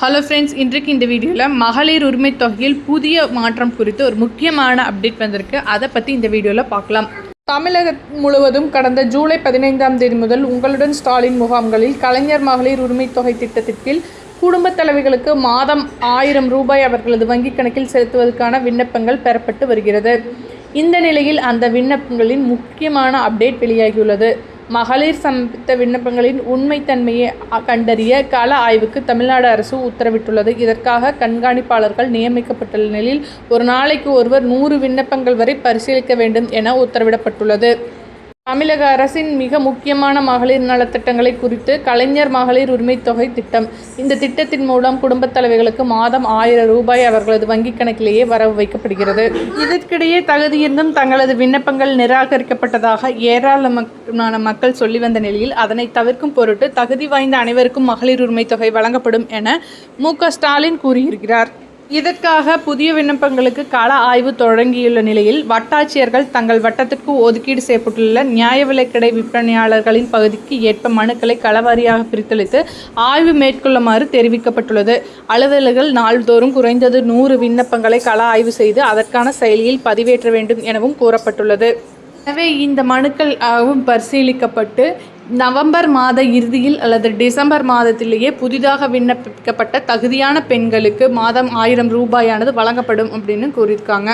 Hello friends இன்றைக்கு இந்த வீடியோவில் மகளிர் உரிமை தொகையில் புதிய மாற்றம் குறித்து ஒரு முக்கியமான அப்டேட் வந்திருக்கு. அதை பற்றி இந்த வீடியோவில் பார்க்கலாம். தமிழகம் முழுவதும் கடந்த ஜூலை பதினைந்தாம் தேதி முதல் உங்களுடன் ஸ்டாலின் முகாம்களில் கலைஞர் மகளிர் உரிமை தொகை திட்டத்திற்கில் குடும்பத் தலைவிகளுக்கு மாதம் ஆயிரம் ரூபாய் அவர்களது வங்கிக் கணக்கில் செலுத்துவதற்கான விண்ணப்பங்கள் பெறப்பட்டு வருகிறது. இந்த நிலையில் அந்த விண்ணப்பங்களின் முக்கியமான அப்டேட் வெளியாகியுள்ளது. மகளிர் சமர்ப்பித்த விண்ணப்பங்களின் உண்மைத்தன்மையை கண்டறிய கள ஆய்வுக்கு தமிழ்நாடு அரசு உத்தரவிட்டுள்ளது. இதற்காக கண்காணிப்பாளர்கள் நியமிக்கப்பட்டுள்ள நிலையில் ஒரு நாளைக்கு ஒருவர் நூறு விண்ணப்பங்கள் வரை பரிசீலிக்க வேண்டும் என உத்தரவிடப்பட்டுள்ளது. தமிழக அரசின் மிக முக்கியமான மகளிர் நலத்திட்டங்களை குறித்து கலைஞர் மகளிர் உரிமைத் தொகை திட்டம். இந்த திட்டத்தின் மூலம் குடும்பத் தலைவிகளுக்கு மாதம் ஆயிரம் ரூபாய் அவர்களது வங்கிக் கணக்கிலேயே வரவு வைக்கப்படுகிறது. இதற்கிடையே தகுதியிருந்தும் தங்களது விண்ணப்பங்கள் நிராகரிக்கப்பட்டதாக ஏராளமான மக்கள் சொல்லி வந்த நிலையில் அதனை தவிர்க்கும் பொருட்டு தகுதி வாய்ந்த அனைவருக்கும் மகளிர் உரிமைத் தொகை வழங்கப்படும் என மு ஸ்டாலின் கூறியிருக்கிறார். இதற்காக புதிய விண்ணப்பங்களுக்கு கள ஆய்வு தொடங்கியுள்ள நிலையில் வட்டாட்சியர்கள் தங்கள் வட்டத்திற்கு ஒதுக்கீடு செய்யப்பட்டுள்ள நியாய விலைக்கடை விற்பனையாளர்களின் பகுதிக்கு ஏற்ப மனுக்களை களவாரியாக பிரித்தளித்து ஆய்வு மேற்கொள்ளுமாறு தெரிவிக்கப்பட்டுள்ளது. அலுவலர்கள் நாள்தோறும் குறைந்தது நூறு விண்ணப்பங்களை கள ஆய்வு செய்து அதற்கான செயலியில் பதிவேற்ற வேண்டும் எனவும் கூறப்பட்டுள்ளது. எனவே இந்த மனுக்கள் பரிசீலிக்கப்பட்டு நவம்பர் மாத இறுதியில் அல்லது டிசம்பர் மாதத்திலேயே புதிதாக விண்ணப்பிக்கப்பட்ட தகுதியான பெண்களுக்கு மாதம் ஆயிரம் ரூபாயானது வழங்கப்படும் அப்படின்னு கூறியிருக்காங்க.